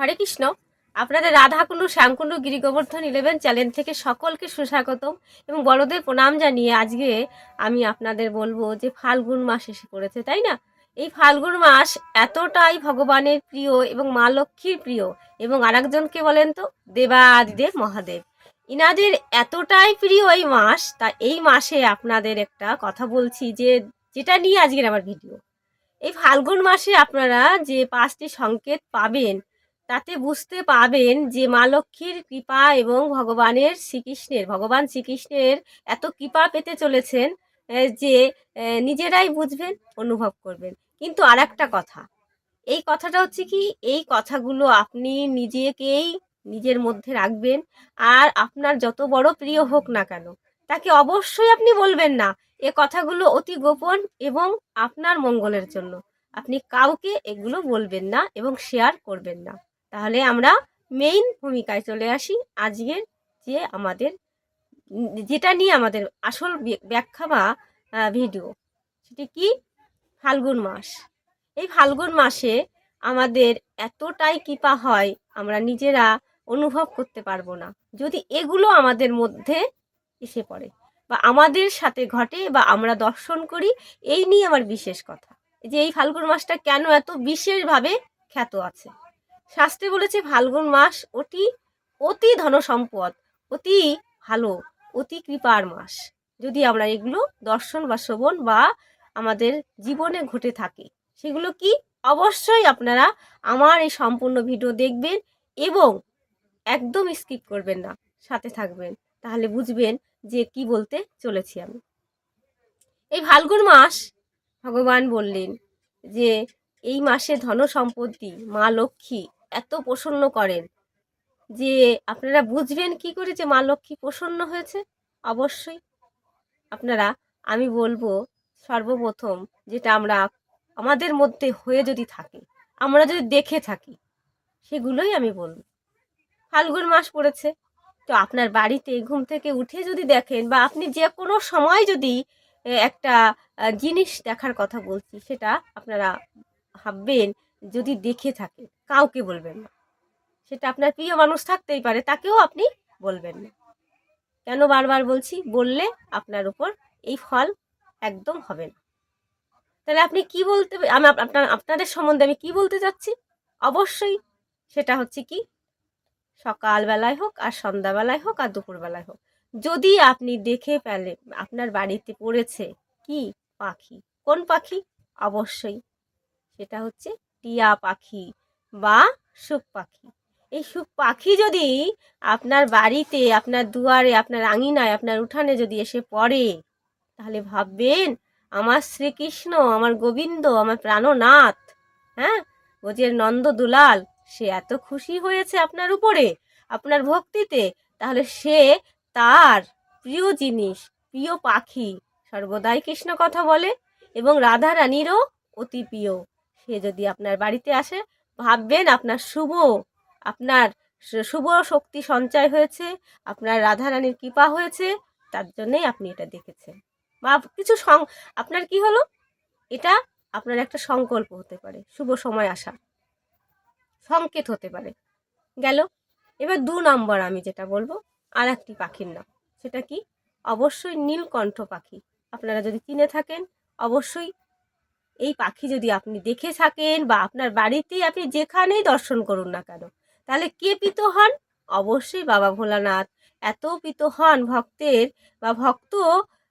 হরে কৃষ্ণ। আপনাদের রাধাকুণ্ডু Shyamkundu Giri Govardhan eleven channel থেকে সকলকে সুস্বাগতম এবং বড়দের প্রণাম জানিয়ে আজকে আমি আপনাদের বলব যে ফাল্গুন মাস এসে পড়েছে, তাই না? এই ফাল্গুন মাস এতটাই ভগবানের প্রিয় এবং মা লক্ষ্মীর প্রিয় এবং আরেকজনকে বলেন তো, দেবাদিদেব মহাদেব। ইনাদের এতটাই প্রিয় এই মাস, তা এই মাসে আপনাদের একটা কথা বলছি যে, যেটা নিয়ে আজকের আমার ভিডিও এই ফাল্গুন মাসে আপনারা যে পাঁচটি সংকেত পাবেন তাতে বুঝতে পাবেন যে মা লক্ষ্মীর কৃপা এবং ভগবানের শ্রীকৃষ্ণের, ভগবান শ্রীকৃষ্ণের এত কৃপা পেতে চলেছেন যে নিজেরাই বুঝবেন, অনুভব করবেন। কিন্তু আর একটা কথা, এই কথাটা হচ্ছে কি, এই কথাগুলো আপনি নিজেকেই নিজের মধ্যে রাখবেন, আর আপনার যত বড় প্রিয় হোক না কেন, তাকে অবশ্যই আপনি বলবেন না, এ কথাগুলো অতি গোপন এবং আপনার মঙ্গলের জন্য। আপনি কাউকে এগুলো বলবেন না এবং শেয়ার করবেন না। তাহলে আমরা মেইন ভূমিকায় চলে আসি আজকের যে আমাদের, যেটা নিয়ে আমাদের আসল ব্যাখ্যা বা ভিডিও সেটি কি? ফাল্গুন মাস। এই ফাল্গুন মাসে আমাদের এতটাই কৃপা হয়, আমরা নিজেরা অনুভব করতে পারব না। যদি এগুলো আমাদের মধ্যে এসে পড়ে বা আমাদের সাথে ঘটে বা আমরা দর্শন করি, এই নিয়ে আমার বিশেষ কথা। যে এই ফাল্গুন মাসটা কেন এত বিশেষভাবে খ্যাত আছে? শাস্ত্রে বলেছে, ফাল্গুন মাস অতি অতি ধন সম্পদ অতি ভালো, অতি কৃপার মাস। যদি আমরা এগুলো দর্শন বা শ্রবণ বা আমাদের জীবনে ঘটে থাকে, সেগুলো কি অবশ্যই আপনারা আমার এই সম্পূর্ণ ভিডিও দেখবেন এবং একদম স্কিপ করবেন না, সাথে থাকবেন। তাহলে বুঝবেন যে কি বলতে চলেছি আমি। এই ফাল্গুন মাস ভগবান বললেন যে, এই মাসে ধন সম্পত্তি মা লক্ষ্মী এত প্রসন্ন করেন যে আপনারা বুঝবেন কি করে যে মা লক্ষ্মী প্রসন্ন হয়েছে? অবশ্যই। আপনারা, আমি বলব সর্বপ্রথম যেটা আমরা আমাদের মধ্যে হয়ে যদি থাকে, আমরা যদি দেখে থাকি, সেগুলোই আমি বলব। ফাল্গুন মাস পড়েছে, তো আপনার বাড়িতে ঘুম থেকে উঠে যদি দেখেন বা আপনি যে কোনো সময় যদি একটা জিনিস দেখার কথা বলছি, সেটা আপনারা ভাববেন যদি দেখে থাকেন। কাউকে বলবেন না। সেটা আপনার প্রিয় মানুষ থাকতেই পারে, তাকেও আপনি বলবেন না। কেন বারবার বলছি? বললে আপনার উপর এই ফল একদম হবে না। তাহলে আপনি কি বলতে আমি আপনার, আপনাদের সম্বন্ধে আমি কি বলতে চাচ্ছি অবশ্যই সেটা হচ্ছে কি? সকালবেলায় হোক আর সন্ধ্যাবেলায় হোক আর দুপুরবেলায় হোক। যদি আপনি দেখে পেলে আপনার বাড়িতে পড়েছে কি পাখি? কোন পাখি? অবশ্যই সেটা হচ্ছে টিয়া পাখি। বা সুখ পাখি। এই সুখ পাখি যদি আপনার বাড়িতে, আপনার দুয়ারে, আপনার আঙিনায়, আপনার উঠানে যদি এসে পড়ে, তাহলে ভাববেন, আমার শ্রীকৃষ্ণ, আমার গোবিন্দ, আমার প্রাণনাথ। হ্যাঁ? বোঝের নন্দ দুলাল, সে এত খুশি হয়েছে আপনার উপরে, আপনার ভক্তিতে, তাহলে সে তার প্রিয় জিনিস, প্রিয় পাখি, সর্বদাই কৃষ্ণ কথা বলে এবং রাধা রানীরও অতি প্রিয়। সে যদি আপনার বাড়িতে আসে ভাববেন আপনার শুভ আপনার শুভ শক্তি সঞ্চয় হয়েছে, আপনার রাধা রানীর কৃপা হয়েছে, তার জন্যই আপনি এটা দেখেছেন। বা কিছু সং, আপনার কি হলো? এটা আপনার একটা সংকল্প হতে পারে, শুভ সময় আসা সংকেত হতে পারে। গেল। এবার দু নম্বর আমি যেটা বলব আর একটি পাখির নাম। সেটা কি? অবশ্যই নীলকণ্ঠ পাখি। আপনারা যদি চিনে থাকেন, অবশ্যই এই পাখি যদি আপনি দেখে থাকেন বা আপনার বাড়িতেই আপনি যেখানেই দর্শন করুন না কেন, তাহলে কে পিত হন? অবশ্যই বাবা ভোলানাথ। এত পিত হন ভক্তের বা ভক্ত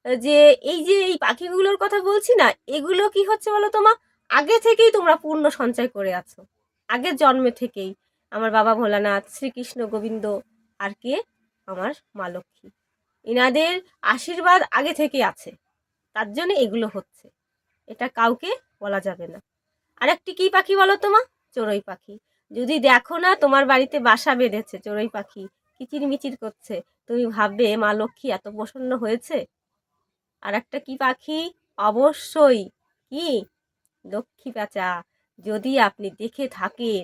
যে এই যে এই পাখিগুলোর কথা বলছি না, এগুলো কি হচ্ছে বলো তোমা আগে থেকেই তোমরা পূর্ণ সঞ্চয় করে আছো। আগের জন্মে থেকেই। আমার বাবা ভোলানাথ, শ্রীকৃষ্ণ গোবিন্দ আর কে? আমার মা লক্ষ্মী। এনাদের আশীর্বাদ আগে থেকে আছে। তার জন্য এগুলো হচ্ছে। এটা কাউকে বলা যাবে না। আরেকটি কি পাখি বলো তোমা চড়ুই পাখি। যদি দেখো না, তোমার বাড়িতে বাসা বেঁধেছে চড়ুই পাখি কিচির মিচির করছে, তুমি ভাববে, মা লক্ষ্মী, এত প্রসন্ন হয়েছে? আর একটা কি পাখি? অবশ্যই কি? লক্ষ্মী প্যাঁচা। যদি আপনি দেখে থাকেন,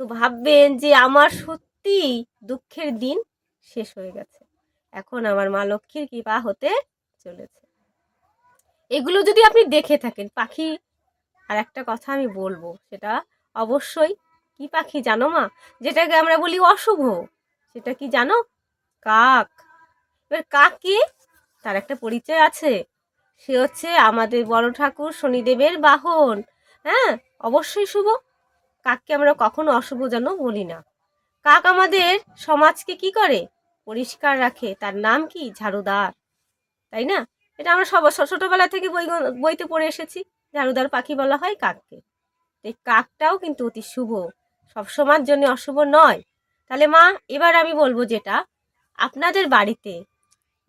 তো ভাববেন যে আমার সত্যি দুঃখের দিন শেষ হয়ে গেছে। এখন আমার মা লক্ষ্মীর কৃপা হতে চলেছে। এগুলো যদি আপনি দেখে থাকেন, পাখি আর একটা কথা আমি বলব, সেটা অবশ্যই, কি পাখি জানো মা? যেটাকে আমরা বলি অশুভ, সেটা কি জানো? কাক। এবার কাক কি? তার একটা পরিচয় আছে। সে হচ্ছে আমাদের বড় ঠাকুর শনিদেবের বাহন। হ্যাঁ অবশ্যই শুভ। কাককে আমরা কখনো অশুভ যেন বলি না। কাক আমাদের সমাজকে কি করে? পরিষ্কার রাখে। তার নাম কি? ঝাড়ুদার। তাই না? এটা আমরা সব ছোটোবেলা থেকে বই বইতে পড়ে এসেছি। ঝাড়ুদার পাখি বলা হয় কাককে। এই কাকটাও কিন্তু অতি শুভ। সবসময়ের জন্য অশুভ নয়। তাহলে মা, এবার আমি বলব যেটা, আপনাদের বাড়িতে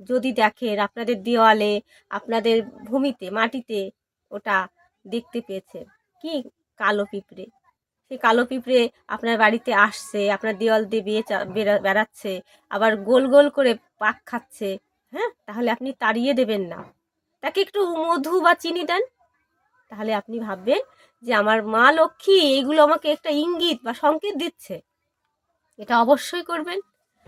যদি দেখেন আপনাদের দেওয়ালে, আপনাদের ভূমিতে, মাটিতে ওটা দেখতে পেয়েছে, কি কালো পিঁপড়ে? সেই কালো পিঁপড়ে আপনার বাড়িতে আসছে, আপনার দেওয়াল দিয়ে বেড়াচ্ছে, আবার গোল গোল করে পাক খাচ্ছে হ্যাঁ? তাহলে আপনি তাড়িয়ে দেবেন না। তাকে একটু মধু বা চিনি দেন। তাহলে আপনি ভাববেন যে আমার মা লক্ষ্মী এইগুলো আমাকে একটা ইঙ্গিত বা সংকেত দিচ্ছে। এটা অবশ্যই করবেন।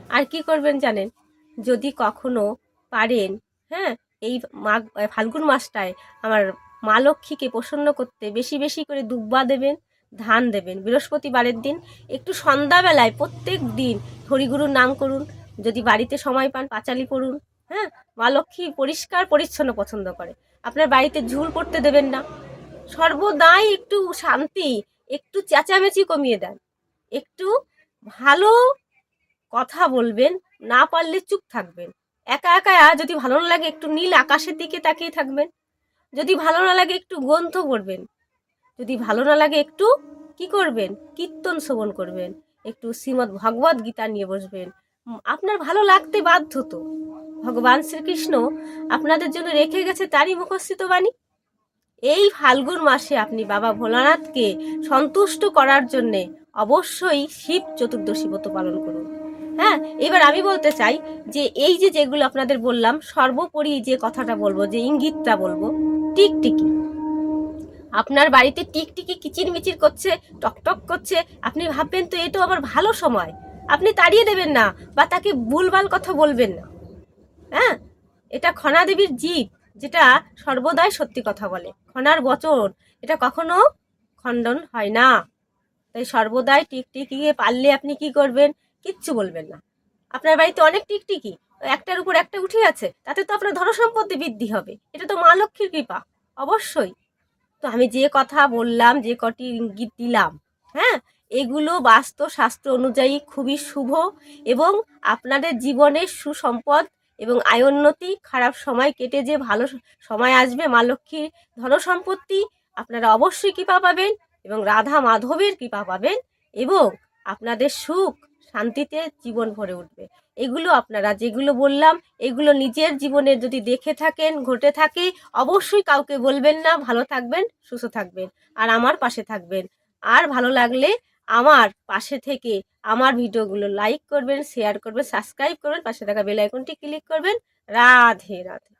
আর কি করবেন জানেন? যদি কখনো পারেন হ্যাঁ এই মাঘ ফাল্গুন মাসটায় আমার মা লক্ষ্মীকে প্রসন্ন করতে বেশি বেশি করে দুব্বা দেবেন, ধান দেবেন। বৃহস্পতিবারের দিন একটু সন্ধ্যাবেলায় প্রত্যেক দিন হরিগুরুর নাম করুন। যদি বাড়িতে সময় পান, পাঁচালি পড়ুন। হ্যাঁ মা লক্ষ্মী পরিষ্কার পরিচ্ছন্ন পছন্দ করে। আপনার বাড়িতে ঝুল পড়তে দেবেন না। সর্বদাই একটু শান্তি, একটু চেঁচামেচি কমিয়ে দেন। একটু ভালো কথা বলবেন, না পারলে চুপ থাকবেন। একা একা যদি ভালো না লাগে একটু নীল আকাশের দিকে তাকিয়ে থাকবেন। যদি ভালো না লাগে একটু গ্রন্থ পড়বেন। যদি ভালো না লাগে একটু কি করবেন? কীর্তন শ্রবণ করবেন। একটু শ্রীমদ্ ভগবদ গীতা নিয়ে বসবেন। আপনার ভালো লাগতে বাধ্য তো। ভগবান শ্রীকৃষ্ণ আপনাদের জন্য রেখে গেছে তারই মুখস্থিত বাণী? এই ফাল্গুন মাসে আপনি বাবা ভোলানাথকে সন্তুষ্ট করার জন্যে অবশ্যই শিব চতুর্দশী ব্রত পালন করুন। হ্যাঁ এবার আমি বলতে চাই যে এই যে যেগুলো আপনাদের বললাম, সর্বোপরি যে কথাটা বলব, যে ইঙ্গিতটা বলব, টিকটিকি। আপনার বাড়িতে টিকটিকি কিচির মিচির করছে, টকটক করছে, আপনি ভাববেন তো এটাও আবার ভালো সময়। আপনি তাড়িয়ে দেবেন না বা তাকে ভুলভাল কথা বলবেন না। এটা খনা দেবীর জীব, যেটা সর্বদাই সত্যি কথা বলে। খনার বচন, এটা কখনো খণ্ডন হয় না। তাই সর্বদাই টিকটিকিকে পারলে আপনি কি করবেন? কিচ্ছু বলবেন না। আপনার বাড়িতে অনেক টিকটিকি, একটার উপর একটা উঠে আছে, তাতে তো আপনার ধনসম্পত্তি বৃদ্ধি হবে। এটা তো মা লক্ষ্মীর কৃপা, অবশ্যই। তো আমি যে কথা বললাম, যে কটি ইঙ্গিত দিলাম হ্যাঁ এগুলো বাস্তু শাস্ত্র অনুযায়ী খুবই শুভ এবং আপনাদের জীবনের সুসম্পদ এবং আয়োন্নতি খারাপ সময় কেটে যে ভালো সময় আসবে মা লক্ষ্মীর ধনসম্পত্তি আপনারা অবশ্যই কৃপা পাবেন এবং রাধা মাধবের কৃপা পাবেন এবং আপনাদের সুখ শান্তিতে জীবন ভরে উঠবে। এগুলো আপনারা যেগুলো বললাম, এগুলো নিজের জীবনে যদি দেখে থাকেন, ঘটে থাকে, অবশ্যই কাউকে বলবেন না। ভালো থাকবেন, সুস্থ থাকবেন, আর আমার পাশে থাকবেন। আর ভালো লাগলে আমার পাশে থেকে আমার ভিডিওগুলো লাইক করবেন শেয়ার করবেন সাবস্ক্রাইব করবেন, পাশে থাকা বেল আইকনটি ক্লিক করবেন। রাধে রাধে।